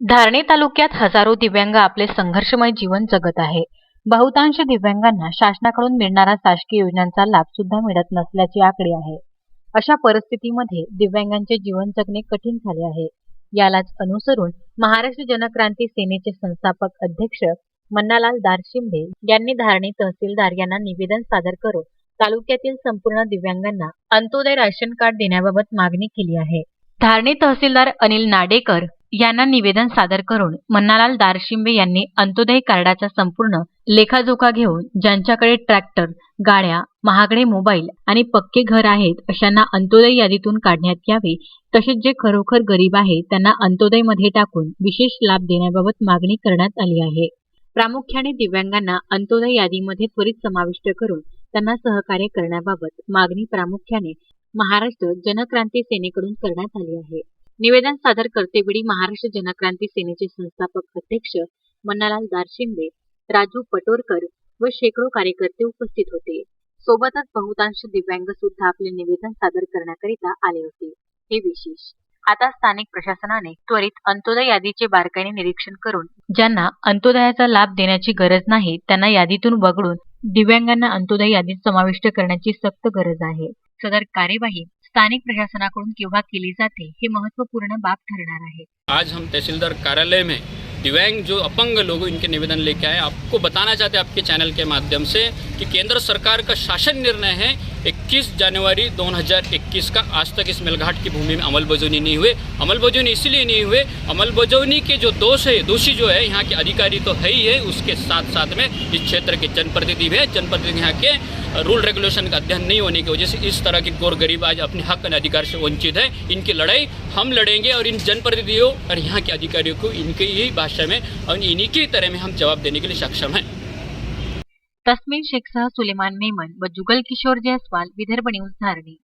धारणे तालुक्यात हजारो दिव्यांग आपले संघर्षमय जीवन जगत आहे. बहुतांश दिव्यांगांना शासनाकडून मिळणारा शासकीय योजनांचा लाभ सुद्धा मिळत नसल्याची आकडे आहे. अशा परिस्थितीमध्ये दिव्यांगांचे जीवन जगणे कठीण झाले आहे. यालाच अनुसरून महाराष्ट्र जनक्रांती सेनेचे संस्थापक अध्यक्ष मन्नालाल दारशिंदे यांनी धारणे तहसीलदार यांना निवेदन सादर करून तालुक्यातील संपूर्ण दिव्यांगांना अंत्योदय राशन कार्ड देण्याबाबत मागणी केली आहे. धारणे तहसीलदार अनिल नाडेकर यांना निवेदन सादर करून मन्नालाल दारशिंबे यांनी अंत्योदय कार्डाचा संपूर्ण लेखाजोखा घेऊन ज्यांच्याकडे ट्रॅक्टर गाड्या महागडे मोबाईल आणि पक्के घर आहेत अशांना अंत्योदय यादीतून काढण्यात यावे. तसेच जे खरोखर गरीब आहे त्यांना अंत्योदयमध्ये टाकून विशेष लाभ देण्याबाबत मागणी करण्यात आली आहे. प्रामुख्याने दिव्यांगांना अंत्योदय यादीमध्ये त्वरित समाविष्ट करून त्यांना सहकार्य करण्याबाबत मागणी प्रामुख्याने महाराष्ट्र जनक्रांती सेनेकडून करण्यात आली आहे. निवेदन सादर करतेवेळी महाराष्ट्र जनक्रांती सेनेचे संस्थापक अध्यक्ष मन्नालाल दारशिंदे राजू पटोरकर व शेकडो कार्यकर्ते उपस्थित होते. सोबतच बहुतांश दिव्यांग सुद्धा आपले निवेदन सादर करण्याकरिता आले होते. हे विशेष. आता स्थानिक प्रशासनाने त्वरित अंत्योदय यादीचे बारकाईने निरीक्षण करून ज्यांना अंत्योदयाचा लाभ देण्याची गरज नाही त्यांना यादीतून वगळून दिव्यांगांना अंत्योदय यादीत समाविष्ट करण्याची सक्त गरज आहे. सदर कार्यवाही स्थानिक प्रशासनाकडून केव्हा केली जाते हे महत्त्वपूर्ण बाब ठरणार आहे. आज हम तहसीलदार कार्यालय में दिव्यांग जो अपंग लोग इनके निवेदन लेके आए। आपको बताना चाहते हैं आपके चैनल के माध्यम से कि केंद्र सरकार का शासन निर्णय है 21 जनवरी 2021 का। आज तक इस मेलघाट की भूमि में अमल बजौनी नहीं हुए अमल बजौनी इसलिए नहीं हुए अमल बजौनी के जो दोष है, दोषी जो है, यहाँ के अधिकारी तो है ही है। उसके साथ साथ में इस क्षेत्र के जनप्रतिनिधि भी हैं। जनप्रतिनिधि यहाँ के रूल रेगुलेशन का अध्ययन नहीं होने की वजह से इस तरह के गोर गरीब आज अपने हक और अधिकार से वंचित है। इनकी लड़ाई हम लड़ेंगे और इन जनप्रतिनिधियों और यहाँ के अधिकारियों को इनके ही भाषा में और इन्हीं की तरह में हम जवाब देने के लिए सक्षम हैं। शेख शेखसह सुलेमान मेमन व जुगल किशोर जयस्वाल, विदर्भ न्यूज़, धारणी।